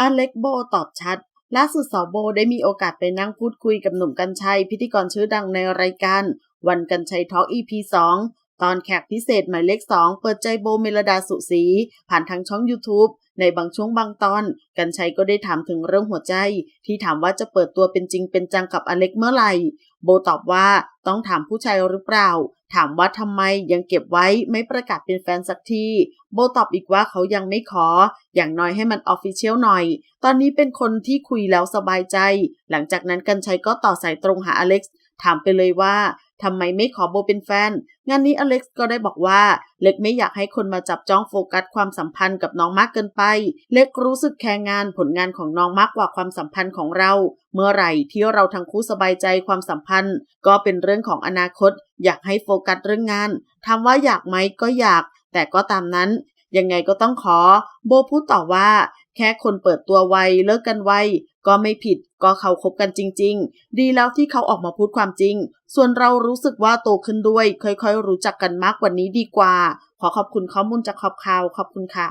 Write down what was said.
อเล็กโบตอบชัดล่าสุดสาวโบได้มีโอกาสไปนั่งพูดคุยกับหนุ่มกัญชัย พิธีกรชื่อดังในรายการ วันกัญชัยทอล์ก EP 2 ตอนแขกพิเศษหมายเลข2เปิดใจโบเมลดาสุสี ผ่านทางช่อง YouTube ในบางช่วงบางตอน กัญชัยก็ได้ถามถึงเรื่องหัวใจ ที่ถามว่าจะเปิดตัวเป็นจริงเป็นจังกับอเล็กเมื่อไหร่ โบตอบว่าต้องถามผู้ชายหรือเปล่า ถามว่าทำไมยังเก็บไว้ไม่ประกาศเป็นแฟนสักที โบตอบอีกว่าเขายังไม่ขอ อย่างน้อยให้มันออฟฟิเชียลหน่อย ตอนนี้เป็นคนที่คุยแล้วสบายใจ หลังจากนั้นกัญชัยก็ต่อสายตรงหาอเล็กซ์ถามไปเลยว่า ทำไมไม่ขอโบเป็นแฟน งานนี้อเล็กซ์ก็ได้บอกว่า เล็กไม่อยากให้คนมาจับจ้องโฟกัสความสัมพันธ์กับน้องมากเกินไป เล็กรู้สึกแคร์งานผลงานของน้องมากกว่าความสัมพันธ์ของเรา เมื่อไหร่ที่เราทั้งคู่สบายใจความสัมพันธ์ ก็เป็นเรื่องของอนาคต อยากให้โฟกัสเรื่องงานถามว่าอยากไหมก็อยาก แต่ก็ตามนั้น ยังไงก็ต้องขอ โบพูดต่อว่า แค่คนเปิดตัวไวเลิกกันไว ก็ไม่ผิดก็เขาคบกันจริง ๆ ดีแล้วที่เขาออกมาพูดความจริง ส่วนเรารู้สึกว่าโตขึ้นด้วย ค่อยๆ รู้จักกันมากกว่านี้ดีกว่า ขอขอบคุณข้อมูลจากขอบข่าวขอบคุณค่ะ